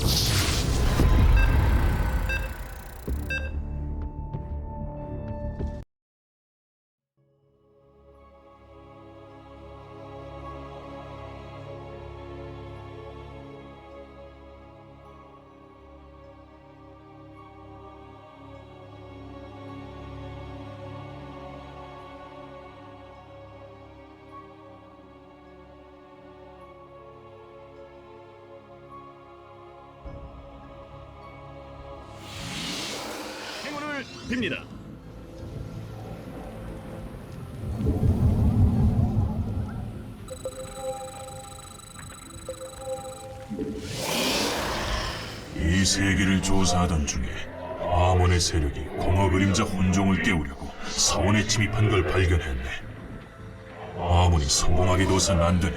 you 빕니다. 이 세계를 조사하던 중에 아몬의 세력이 공허 그림자 혼종을 깨우려고 사원에 침입한 걸 발견했네. 아몬이 성공하게 둬선 안 되네.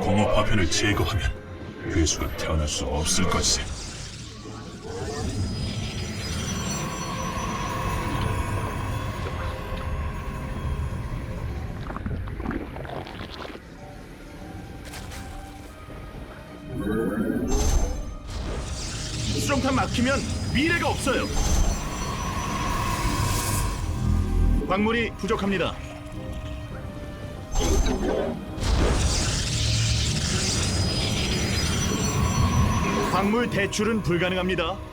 공허 파편을 제거하면 괴수가 태어날 수 없을 것이세. 수정탑 막히면 미래가 없어요. 광물이 부족합니다. 광물 대출은 불가능합니다.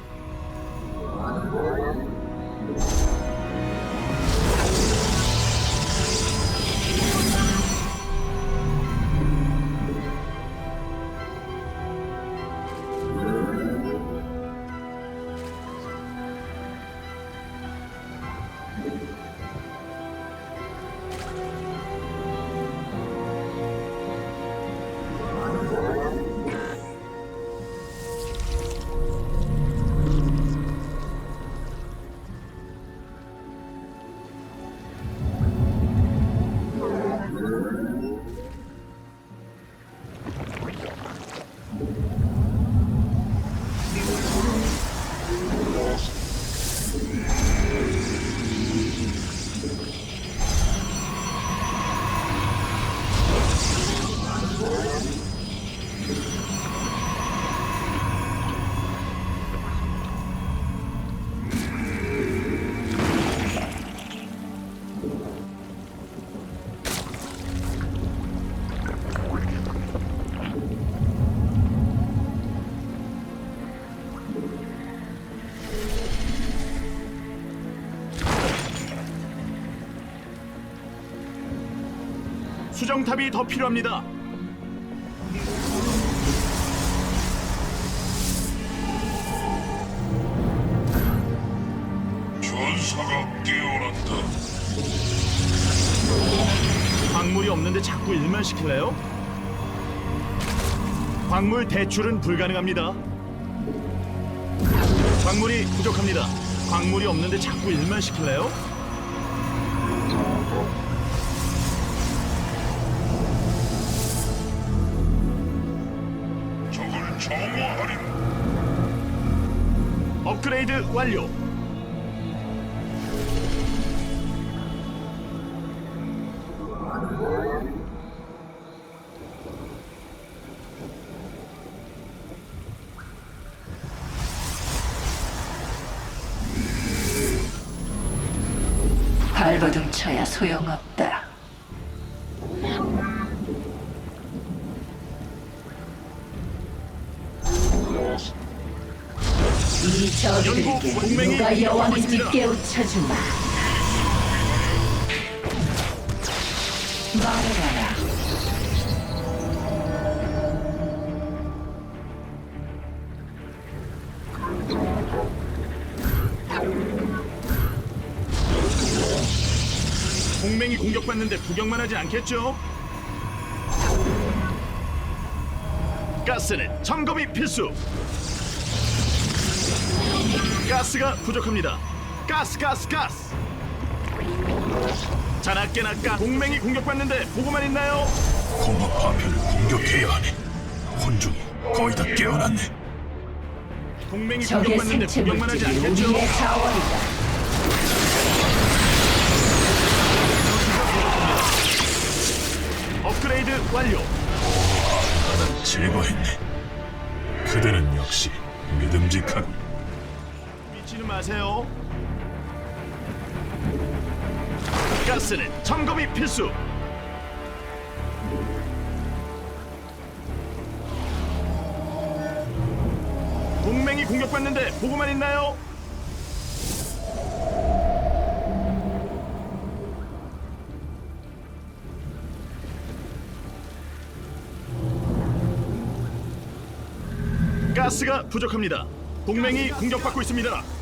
수정탑이 더 필요합니다. 전사가 깨어났다. 광물이 없는데 자꾸 일만 시킬래요? 광물 대출은 불가능합니다. 광물이 부족합니다. 광물이 없는데 자꾸 일만 시킬래요? 업그레이드 완료. 발버둥 쳐야 소용없다. 저들에게 누가 여왕인지. 깨우쳐주마. 말해봐라. 동맹이 공격받는데 구경만 하지 않겠죠? 가스는 점검이 필수. 가스가 부족합니다. 가스, 가스, 가스. 자나깨나 가 동맹이 공격받는데 보고만 있나요? 공허 파편을 공격해야 하네. 혼종이 거의 다 깨어났네. 동맹이 적의 공격받는데 생체 구경만 하지 물질이 않겠죠? 우리의 자원이다. 업그레이드 완료. 제거했네. 그대는 역시 믿음직하고 미치는 마세요. 가스는 점검이 필수. 동맹이 공격받는데 보고만 있나요? 가스가 부족합니다. 동맹이 공격받고 있습니다.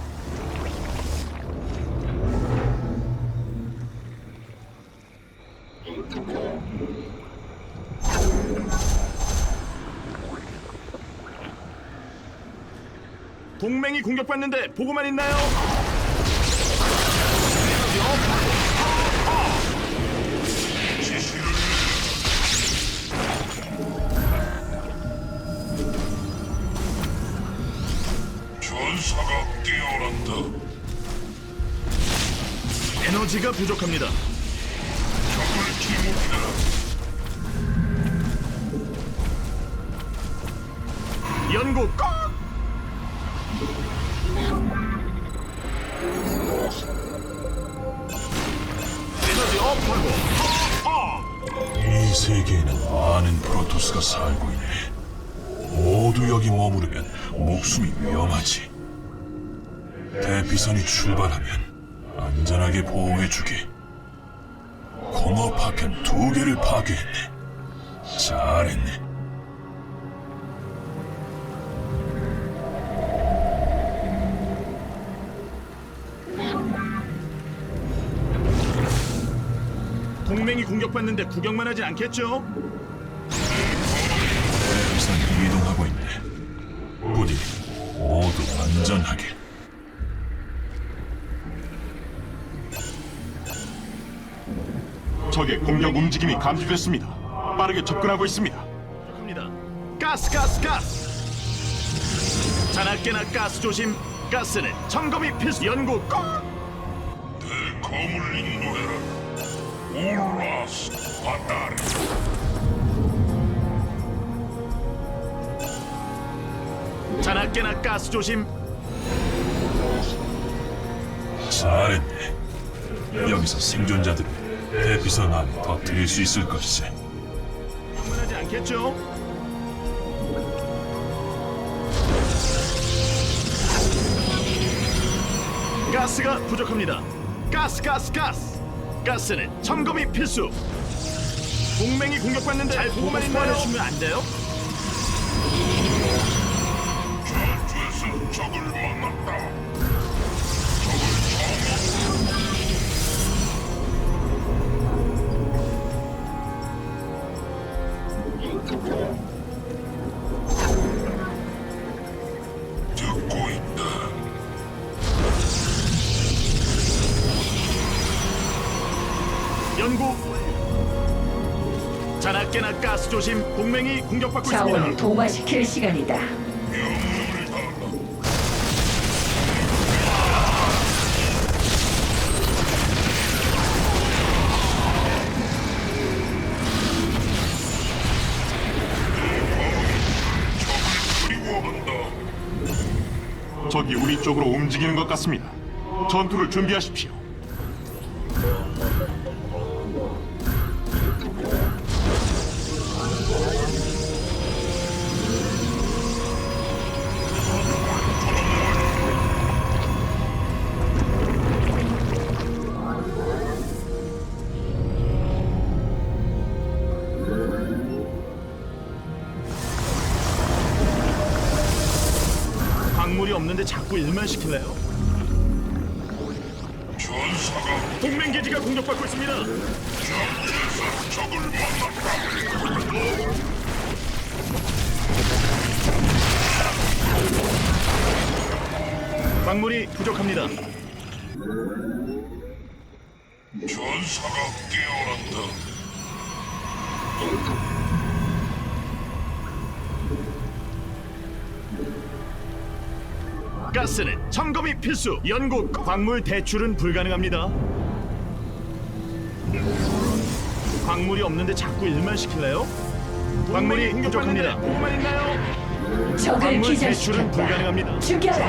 동맹이 공격받는데 보고만 있나요? 전사가 깨어난다. 에너지가 부족합니다. 적을 기목이다. 연구 꼭! 이 세계에는 많은 프로토스가 살고 있네. 모두 여기 머무르면 목숨이 위험하지. 대피선이 출발하면 안전하게 보호해주게. 공업 파편 두 개를 파괴했네. 잘했네. 동맹이 공격받는데 구경만 하진 않겠죠? 대피선 이동하고 있네. 부디 모두 안전하게. 적의 공격 움직임이 감지됐습니다. 빠르게 접근하고 있습니다. 합니다. 가스 가스 가스. 자나깨나 가스 조심. 가스는 점검이 필수. 연구 꼭! 내 검을 인도해라. 올라스 바다리. 자나깨나 가스 조심. 잘했네. 여기서 생존자들을 대피선 안에 터뜨릴 수 있을 것이지. 구경만 하지 않겠죠? 가스가 부족합니다. 가스 가스 가스. 가스는 점검이 필수. 동맹이 공격받는데 잘 보고만 있나요? 안 돼요? 전투에서 적을 만났다. 듣고 연구. 자나깨나 가스 조심. 동맹이 공격받고 자원을 있습니다. 동화시킬 시간이다. 적이 우리 쪽으로 움직이는 것 같습니다. 전투를 준비하십시오. 없는데 자꾸 일만 시킬래요? 전사가 동맹 기지가 공격받고 있습니다. 적을. 광물이 부족합니다. 전사가 깨어났다. 가스는 점검이 필수. 연구 광물 대출은 불가능합니다. 광물이 없는데 자꾸 일만 시킬래요? 광물이 부족합니다. 보고만 있나요? 적을 광물 대출은 기절시켰다. 불가능합니다. 죽여라.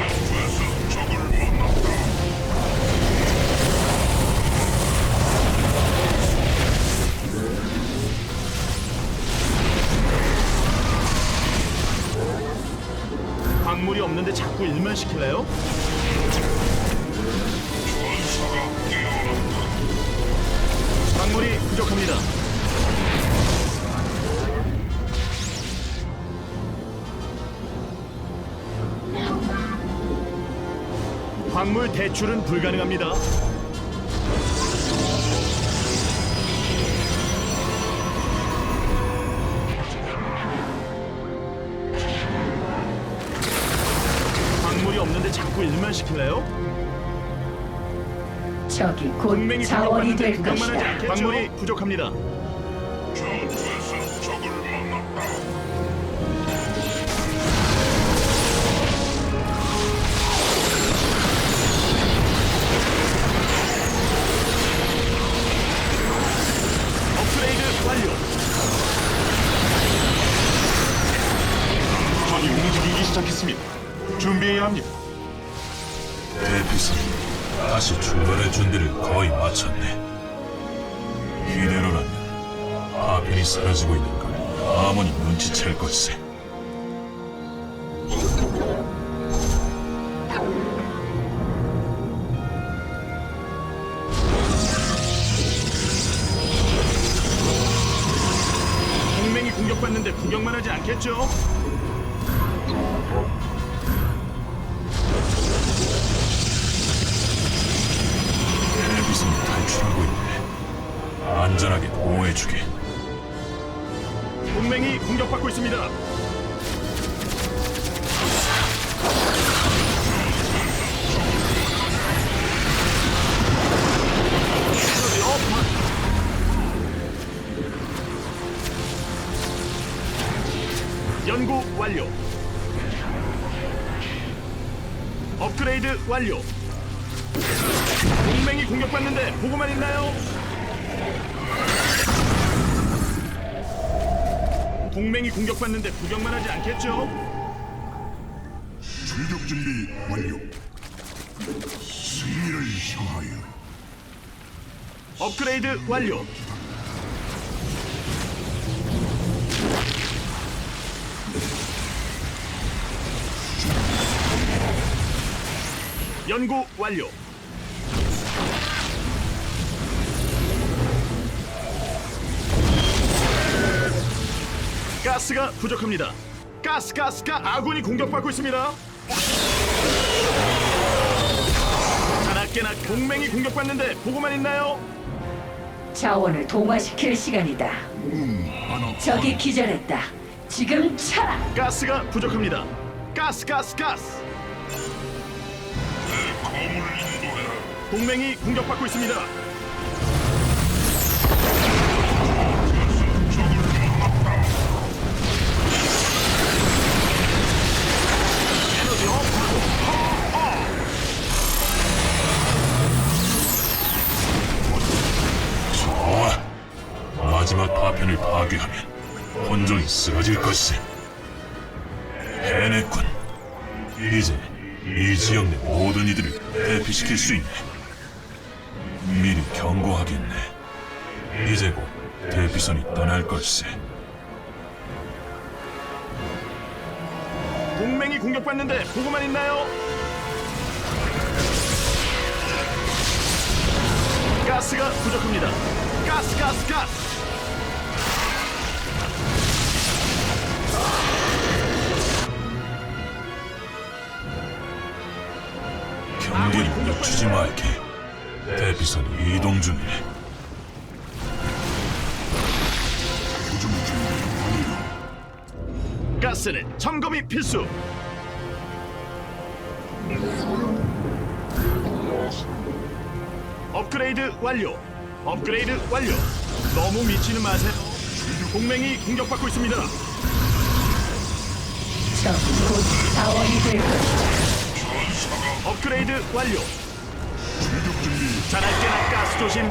자꾸 일만 시킬래요? 광물이 부족합니다. 광물 대출은 불가능합니다. 자꾸 일만 시킬래요? 적이 곧 동맹이 자원이 될 것이다. 광물이 부족합니다. 완료. 업그레이드 완료. 동맹이 공격받는데 보고만 있나요? 동맹이 공격받는데 구경만 하지 않겠죠? 출격 준비 완료. 승리를 향하여 업그레이드 완료. 연구 완료. 가스가 부족합니다. 가스 가스 가 아군이 공격받고 있습니다. 자나깨나 동맹이 공격받는데 보고만 있나요? 자원을 동화시킬 시간이다. 적이 기절했다. 지금 차라. 가스가 부족합니다. 가스 가스 가스. 동맹이 공격받고 있습니다. 좋아. 마지막 파편을 파괴하면 혼종이 쓰러질 것세. 해냈군. 이제 이 지역 내 모든 이들을 대피시킬 수 있네. 미리 경고하겠네. 이제 곧 대피선이 떠날 걸세. 동맹이 공격받는데 보고만 있나요? 가스가 부족합니다. 가스 가스 가스. 경계를 늦추지 말게. 대피선이 이동 중이네. 요즘. 가스는 점검이 필수. 업그레이드 완료. 업그레이드 완료. 너무 미치는 마세요. 동맹이 공격받고 있습니다. 적이 곧 자원이 될 것이다. 업그레이드 완료. 출격 준비 자날깨나 가스 조심.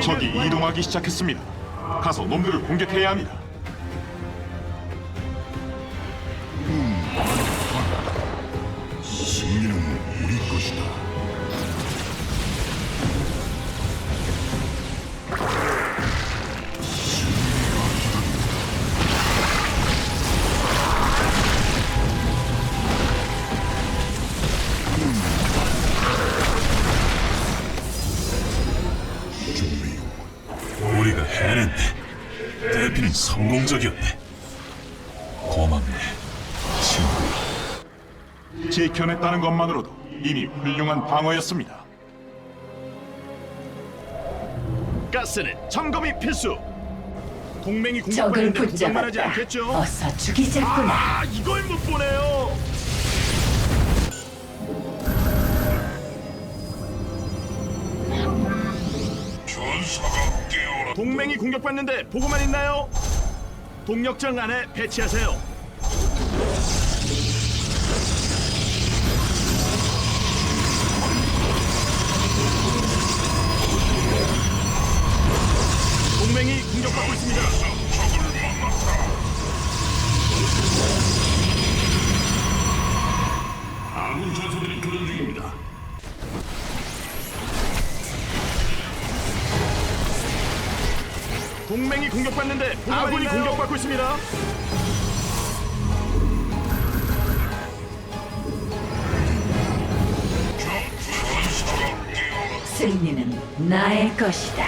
적이 이동하기 시작했습니다. 가서 놈들을 공격해야 합니다. 우리가 해냈네. 대피는 성공적이었네. 고맙네, 친구. 지켜냈다는 것만으로도 이미 훌륭한 방어였습니다. 가스는 점검이 필수. 동맹이 적을 공격받는데 구경만 하지 붙잡았다. 않겠죠? 어서 죽이자꾸나. 아, 이걸 못 보네요. 동맹이 공격받는데 보고만 있나요? 동력장 안에 배치하세요. 동맹이 공격받고 있습니다. 아군 전사들이 교전 중입니다. 동맹이 공격받는데 아군이 공격받고 있습니다. 승리는 나의 것이다.